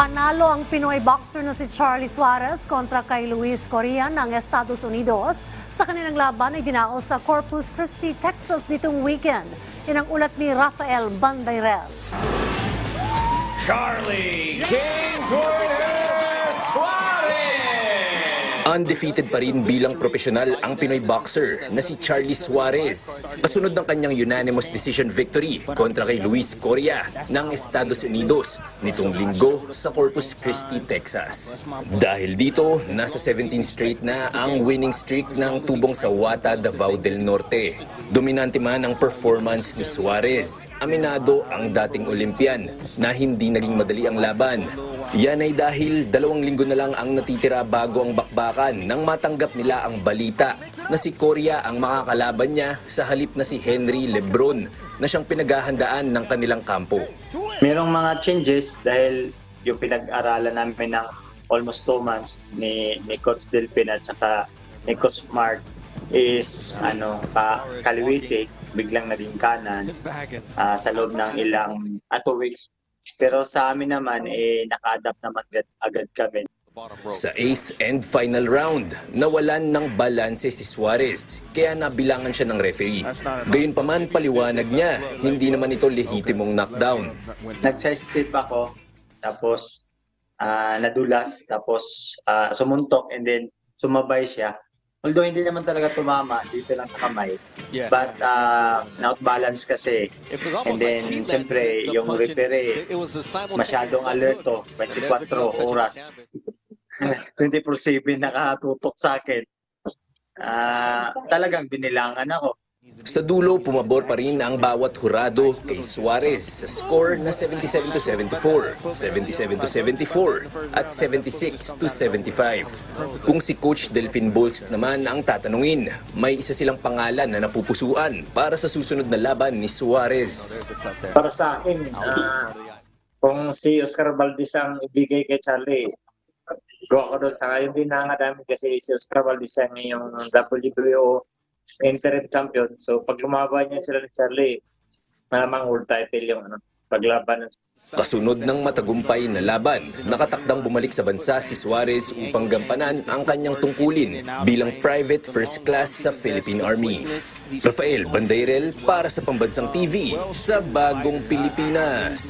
Panalo ang Pinoy boxer na si Charlie Suarez kontra kay Luis Correa ng Estados Unidos. Sa kanilang laban ay dinaos sa Corpus Christi, Texas nitong weekend. Yan ang ulat ni Rafael Bandayrel. Charlie King Undefeated pa rin bilang profesional ang Pinoy boxer na si Charlie Suarez. Kasunod ng kanyang unanimous decision victory kontra kay Luis Correa ng Estados Unidos nitong linggo sa Corpus Christi, Texas. Dahil dito, nasa 17 straight na ang winning streak ng tubong sa Wata, Davao del Norte. Dominante man ang performance ni Suarez. Aminado ang dating Olympian na hindi naging madali ang laban. Yan ay dahil dalawang linggo na lang ang natitira bago ang bakbakan nang matanggap nila ang balita na si Korea ang makakalaban niya sa halip na si Henry Lebron na siyang pinaghahandaan ng kanilang kampo. Merong mga changes dahil yung pinag-aralan namin ng almost two months ni, ni Coach Delpin at saka ni Coach Mark is ano pa kaliwiti biglang naging kanan ah, sa loob ng ilang at two weeks pero sa amin naman eh naka-adapt naman agad, agad kami Sa eighth and final round, nawalan ng balanse si Suarez kaya nabilangan siya ng referee. Gayunpaman paliwanag niya, hindi naman ito lehitimong knockdown. nagsa-step ako tapos ah, nadulas tapos ah, sumuntok and then sumabay siya although hindi naman talaga tumama dito lang sa kamay. But uh, na-outbalance kasi. And then siyempre yung referee masyadong alerto 24 oras. 24-7 nakatutok sa akin. Ah, talagang binilangan ako Sa dulo, pumabor pa rin ang bawat hurado kay Suarez sa score na 77 to 74, 77 to 74, at 76 to 75. Kung si Coach Delphine Bolst naman ang tatanungin, may isa silang pangalan na napupusuan para sa susunod na laban ni Suarez. para sa akin, ah, kung si Oscar Valdez ang ibigay kay Charlie, go ako doon. Saka yung dinanga namin kasi si Oscar Valdez ang yung WBO interim champion. So pag lumaban niya sila ni Charlie, malamang world title yung ano, paglaban ng Kasunod ng matagumpay na laban, nakatakdang bumalik sa bansa si Suarez upang gampanan ang kanyang tungkulin bilang private first class sa Philippine Army. Rafael Bandairel para sa Pambansang TV sa Bagong Pilipinas.